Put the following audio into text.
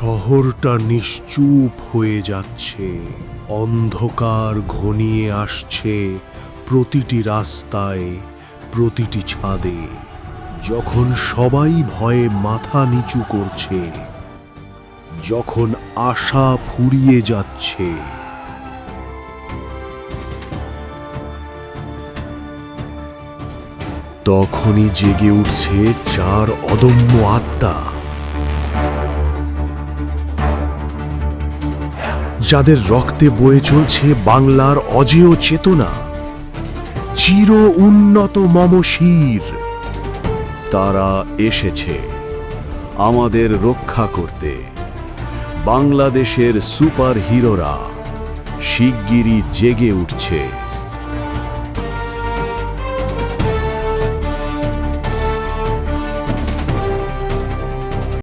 শহরটা নিশ্চুপ হয়ে যাচ্ছে। অন্ধকার ঘনিয়ে আসছে প্রতিটি রাস্তায়, প্রতিটি ছাদে। যখন সবাই ভয়ে মাথা নিচু করছে, যখন আশা ফুরিয়ে যাচ্ছে। তখনই জেগে উঠছে চার অদম্য আত্মা। যাদের রক্তে বয়ে চলছে বাংলার অজেয় চেতনা, চির উন্নত মমশির তারা এসেছে আমাদের রক্ষা করতে। বাংলাদেশের সুপার হিরোরা শিগগিরই জেগে উঠছে।